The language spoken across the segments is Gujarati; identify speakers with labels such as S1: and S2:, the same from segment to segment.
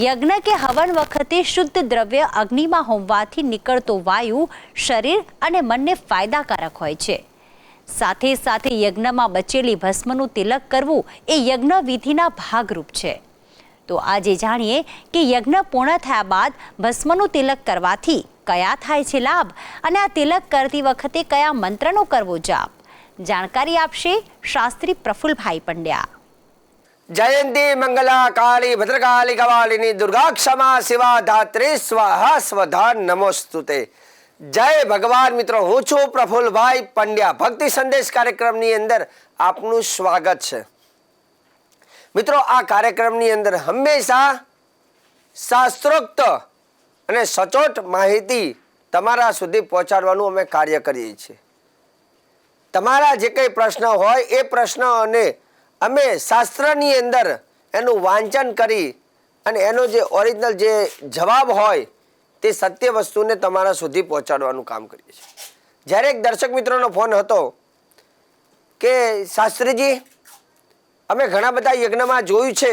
S1: યજ્ઞ કે હવન વખતે શુદ્ધ દ્રવ્ય અગ્નિમાં હોમવાથી નીકળતો વાયુ શરીર અને મનને ફાયદાકારક હોય છે. સાથે સાથે યજ્ઞમાં બચેલી ભસ્મનું તિલક કરવું એ યજ્ઞ વિધિના ભાગરૂપ છે. તો આજે જાણીએ કે યજ્ઞ પૂર્ણ થયા બાદ ભસ્મનું તિલક કરવાથી કયા થાય છે લાભ અને આ તિલક કરતી વખતે કયા મંત્રનો કરવો જાપ? જાણકારી આપશે શાસ્ત્રી પ્રફુલભાઈ પંડ્યા.
S2: જયંતી મંગલા કાળી ભદ્રકાળી કવાલિની દુર્ગા ક્ષમા શિવા ધાત્રી સ્વાહા સ્વધા નમોસ્તુતે જય ભગવાન મિત્રો હું છું પ્રફુલભાઈ પંડ્યા ભક્તિ સંદેશ કાર્યક્રમની અંદર આપનું સ્વાગત છે મિત્રો આ કાર્યક્રમની અંદર હંમેશા શાસ્ત્રોક્ત અને સચોટ માહિતી તમારા સુધી પહોંચાડવાનું અમે કાર્ય કરીએ છીએ તમારા જે કંઈ પ્રશ્ન હોય એ પ્રશ્ન અને અમે શાસ્ત્રની અંદર એનું વાંચન કરી અને એનો જે ઓરિજિનલ જે જવાબ હોય તે સત્ય વસ્તુને તમારા સુધી પહોંચાડવાનું કામ કરીએ છીએ. જ્યારે એક દર્શક મિત્રોનો ફોન હતો કે, શાસ્ત્રીજી, અમે ઘણા બધા યજ્ઞમાં જોયું છે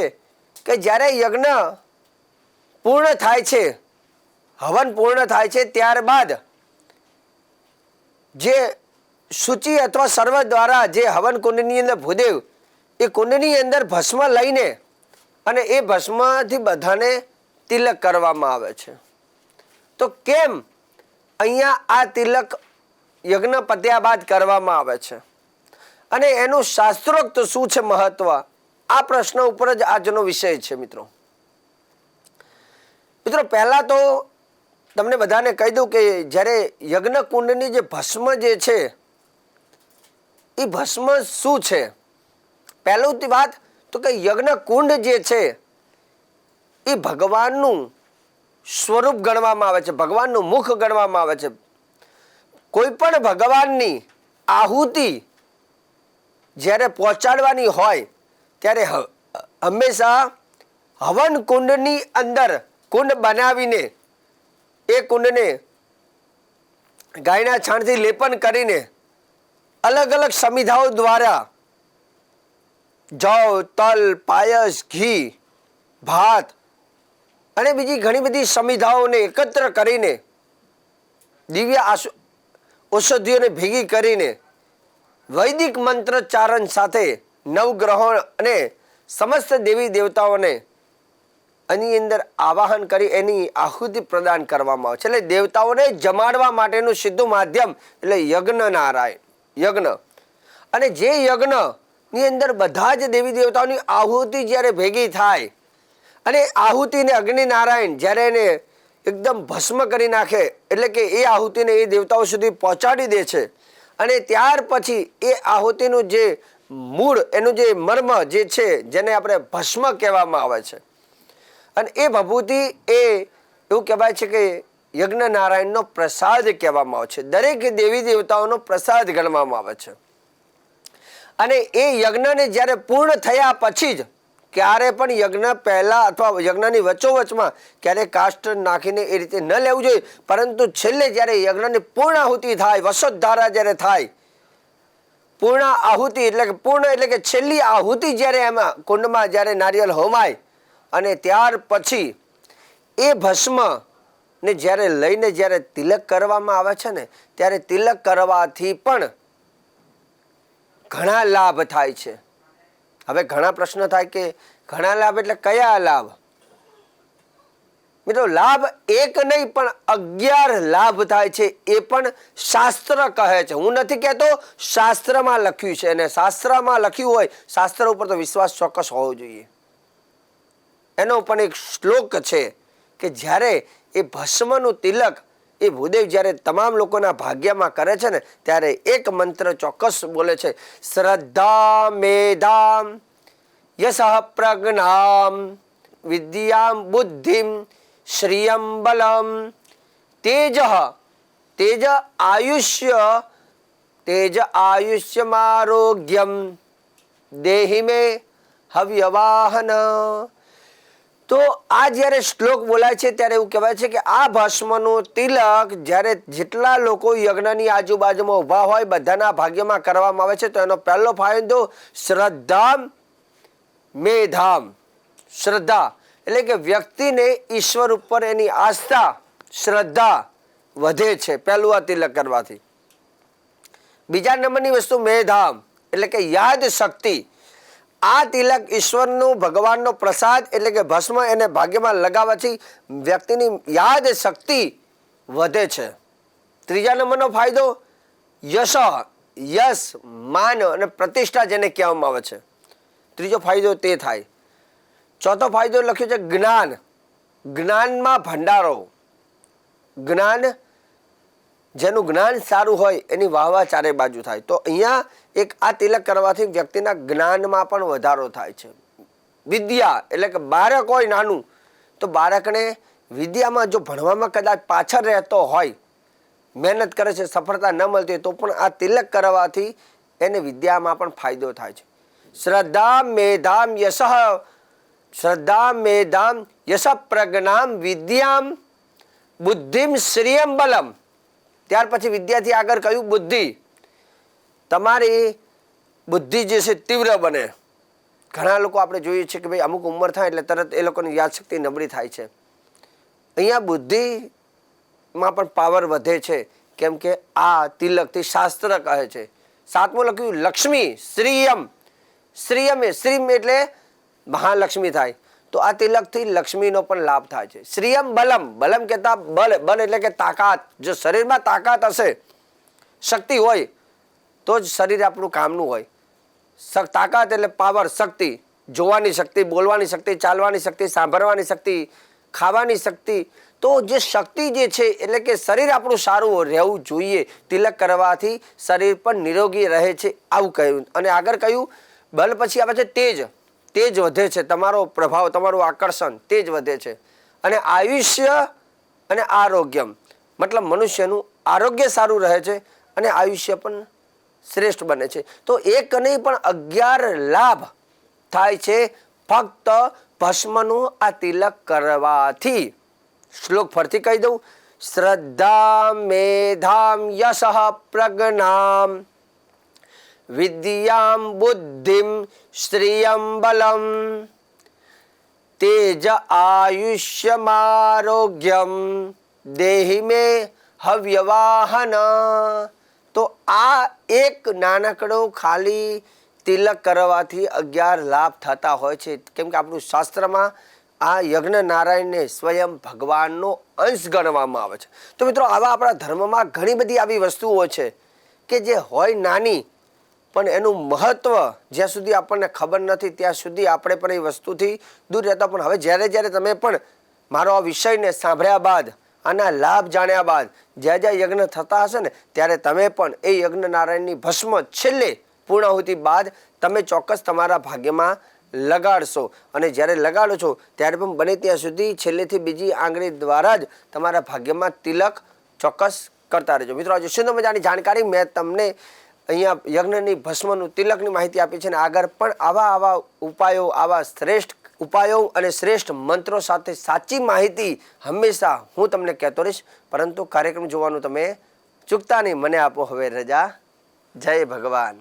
S2: કે જ્યારે યજ્ઞ પૂર્ણ થાય છે, હવન પૂર્ણ થાય છે, ત્યારબાદ જે સૂચિ અથવા સર્વ દ્વારા જે હવન કુંડની અંદર ભૂદેવ એ કુંડની અંદર ભસ્મ લઈને અને એ ભસ્મથી બધાને તિલક કરવામાં આવે છે. તો કેમ અહીંયા આ તિલક યજ્ઞ પત્યા બાદ કરવામાં આવે છે? અને એનું શાસ્ત્રોક્ત શું છે મહત્વ? આ પ્રશ્ન ઉપર જ આજનો વિષય છે, મિત્રો. મિત્રો, પહેલા તો તમને બધાને કહી દઉં કે જ્યારે યજ્ઞ કુંડની જે ભસ્મ જે છે, એ ભસ્મ શું છે? પહેલું વાત તો કે યજ્ઞ કુંડ જે છે, એ ભગવાનનું સ્વરૂપ ગણવામાં આવે છે, ભગવાનનું મુખ ગણવામાં આવે છે. કોઈ પણ ભગવાનની આહુતિ જ્યારે પહોંચાડવાની હોય, ત્યારે હંમેશા હવન કુંડની અંદર કુંડ બનાવીને, એ કુંડને ગાયના છાણથી લેપન કરીને અલગ અલગ સમિધાઓ દ્વારા જવ તલ, પાયસ, ઘી, ભાત અને બીજી ઘણી બધી સમિધાઓને એકત્ર કરીને, દિવ્ય આસુ, ઔષધિઓને ભેગી કરીને, વૈદિક મંત્રચારણ સાથે નવગ્રહો અને સમસ્ત દેવી દેવતાઓને એની અંદર આવાહન કરી, એની આહુતિ પ્રદાન કરવામાં આવે છે. એટલે દેવતાઓને જમાડવા માટેનું સીધું માધ્યમ, એટલે યજ્ઞ નારાયણ, યજ્ઞ. અને જે યજ્ઞ ની અંદર બધા જ દેવી દેવતાઓની આહુતિ જ્યારે ભેગી થાય અને આહુતિને અગ્નિ નારાયણ જ્યારે એને એકદમ ભસ્મ કરી નાખે, એટલે કે એ આહુતિને એ દેવતાઓ સુધી પહોંચાડી દે છે. અને ત્યાર પછી એ આહુતિનું જે મૂળ, એનું જે મર્મ જે છે, જેને આપણે ભસ્મ કહેવામાં આવે છે. અને એ ભભૂતિ એ એવું કહેવાય છે કે યજ્ઞ નારાયણનો પ્રસાદ કહેવામાં આવે છે. દરેક દેવી દેવતાઓનો પ્રસાદ ગણવામાં આવે છે. અને એ યજ્ઞને જ્યારે પૂર્ણ થયા પછી જ, ક્યારે પણ યજ્ઞ પહેલાં અથવા યજ્ઞની વચ્ચોવચમાં ક્યારે કાષ્ટ નાખીને એ રીતે ન લેવું જોઈએ. પરંતુ છેલ્લે જ્યારે યજ્ઞની પૂર્ણ આહુતિ થાય, વસોદ્ધારા જ્યારે થાય, પૂર્ણ આહુતિ એટલે કે પૂર્ણ એટલે કે છેલ્લી આહુતિ જ્યારે એમાં કુંડમાં જ્યારે નારિયેલ હોમાય અને ત્યાર પછી એ ભસ્મ ને જ્યારે લઈને જ્યારે તિલક કરવામાં આવે છે ને, ત્યારે તિલક કરવાથી પણ ઘણા લાભ થાય છે. હવે ઘણા પ્રશ્ન થાય કે ઘણા લાભ એટલે કયા લાભ? મિત્રો, લાભ એક નહીં, પણ અગિયાર લાભ થાય છે એ પણ શાસ્ત્ર કહે છે. હું નથી કહેતો શાસ્ત્રમાં લખ્યું છે. અને શાસ્ત્રમાં લખ્યું હોય, શાસ્ત્ર ઉપર તો વિશ્વાસ ચોક્કસ હોવો જોઈએ. એનો પણ એક શ્લોક છે કે જ્યારે એ ભસ્મનું તિલક એ ભૂદેવ જ્યારે તમામ લોકોના ભાગ્યમાં કરે છે ને, ત્યારે એક મંત્ર ચોક્કસ બોલે છે શ્રદ્ધા મેધામ યશ પ્રજ્ઞામ વિદ્યામ બુદ્ધિમ શ્રિયમ બલમ તેજ તેજ આયુષ્ય, તેજ આયુષ્યમારોગ્યમ દેહી મે હવ્યવાહન. તો આ જ્યારે શ્લોક બોલાય છે ત્યારે એવું કહેવાય છે કે આ ભસ્મનો તિલક જ્યારે જેટલા લોકો યજ્ઞની આજુબાજુમાં ઊભા હોય, બધાના ભાગ્યમાં કરવામાં આવે છે, તો એનો પહેલો ફાયદો શ્રદ્ધા મેધામ. શ્રદ્ધા. એટલે કે વ્યક્તિને ઈશ્વર ઉપર એની આસ્થા, શ્રદ્ધા વધે છે. પહેલું આ તિલક કરવાથી. બીજા નંબરની વસ્તુ મેધામ. એટલે કે યાદ શક્તિ આ તિલક ઈશ્વરનું ભગવાનનો પ્રસાદ એટલે કે ભસ્મ એને ભાગ્યમાં લગાવવાથી વ્યક્તિની યાદ શક્તિ વધે છે. ત્રીજા નંબરનો ફાયદો, યશ યશ, માન અને પ્રતિષ્ઠા જેને કહેવામાં આવે છે. ત્રીજો ફાયદો તે થાય. ચોથો ફાયદો લખ્યો છે જ્ઞાન. જ્ઞાનમાં ભંડારો. જ્ઞાન જેનું જ્ઞાન સારું હોય એની વાહવા ચારે બાજુ થાય. તો અહીંયા એક આ તિલક કરવાથી વ્યક્તિના જ્ઞાનમાં પણ વધારો થાય છે. વિદ્યા એટલે કે બાળક હોય નાનું, તો બાળકને વિદ્યામાં જો ભણવામાં કદાચ પાછળ રહેતો હોય, મહેનત કરે છે, સફળતા ન મળતી હોય, તો પણ આ તિલક કરવાથી એને વિદ્યામાં પણ ફાયદો થાય છે. શ્રદ્ધા મેધામ યશ શ્રદ્ધા મેધામ યશ પ્રજ્ઞામ વિદ્યામ બુદ્ધિમ શ્રિયમ બલમ. ત્યાર પછી વિદ્યાથી આગળ કહ્યું બુદ્ધિ? તમારી બુદ્ધિ જે છે તીવ્ર બને. ઘણા લોકો આપણે જોઈએ છીએ કે ભાઈ અમુક ઉંમર થાય એટલે તરત એ લોકોની યાદશક્તિ નબળી થાય છે. અહીંયા બુદ્ધિમાં પણ પાવર વધે છે. કેમ કે આ તિલકથી શાસ્ત્ર કહે છે. સાતમું લખ્યું, લક્ષ્મી, શ્રીયમ. શ્રીયમ એ શ્રીમ એટલે મહાલક્ષ્મી થાય. તો આ તિલકથી લક્ષ્મીનો પણ લાભ થાય છે. શ્રીયમ બલમ. બલમ કહેતા બલ બલ એટલે કે તાકાત. જો શરીરમાં તાકાત હશે, શક્તિ હોય, તો જ શરીર આપણું કામનું હોય. તાકાત એટલે પાવર શક્તિ. જોવાની શક્તિ, બોલવાની શક્તિ, ચાલવાની શક્તિ, સાંભળવાની શક્તિ, ખાવાની શક્તિ. તો જે શક્તિ જે છે, એટલે કે શરીર આપણું સારું રહેવું જોઈએ. તિલક કરવાથી શરીર પણ નિરોગી રહે છે. આવું કહ્યું. અને આગળ કહ્યું, બલ પછી આવે છે તેજ. તેજ વધે છે. તમારો પ્રભાવ, તમારું આકર્ષણ તે જ વધે છે. અને આયુષ્ય અને આરોગ્યમ, મતલબ મનુષ્યનું આરોગ્ય સારું રહે છે અને આયુષ્ય પણ શ્રેષ્ઠ બને છે. તો એક નહીં પણ અગિયાર લાભ થાય છે ફક્ત ભસ્મનું આ તિલક કરવાથી. શ્લોક ફરતી કહી દઉં. શ્રદ્ધા મેધામ યશ પ્રજ્ઞામ વિદ્યામ બુદ્ધિમ શ્રિયમ બલમ તેજ આયુષ્યમારોગ્યમ દેહી મે હવ્યવાહન તો આ એક નાનકડો ખાલી તિલક કરવાથી અગિયાર લાભ થતા હોય છે. કેમ કે આપણું શાસ્ત્રમાં આ યજ્ઞ નારાયણને સ્વયં ભગવાનનો અંશ ગણવામાં આવે છે. તો મિત્રો, આવા આપણા ધર્મમાં ઘણી બધી આવી વસ્તુઓ છે કે જે હોય નાની પણ એનું મહત્વ જ્યાં સુધી આપણને ખબર નથી, ત્યાં સુધી આપણે પણ એ વસ્તુથી દૂર રહેતા. પણ હવે જ્યારે જ્યારે તમે પણ મારો આ વિષયને સાંભળ્યા બાદ આના લાભ જાણ્યા બાદ જ્યાં જ્યાં યજ્ઞ થતા હશે ને, ત્યારે તમે પણ એ યજ્ઞ નારાયણની ભસ્મ છેલ્લે પૂર્ણાહુતિ બાદ તમે ચોક્કસ તમારા ભાગ્યમાં લગાડશો. અને જ્યારે લગાડો છો, ત્યારે પણ બને ત્યાં સુધી છેલ્લેથી બીજી આંગળી દ્વારા જ તમારા ભાગ્યમાં તિલક ચોક્કસ કરતા રહેજો. મિત્રો, આજે સુંદર મજાની જાણકારી મેં તમને અહીંયા યજ્ઞની, ભસ્મનું, તિલકની માહિતી આપી છે અને આગળ પણ આવા આવા ઉપાયો, આવા શ્રેષ્ઠ ઉપાયો અને શ્રેષ્ઠ મંત્રો સાથે સાચી માહિતી હંમેશા હું તમને કહેતો રહીશ. પરંતુ કાર્યક્રમ જોવાનું તમે ચૂકતા નહીં. મને આપો હવે રજા. જય ભગવાન.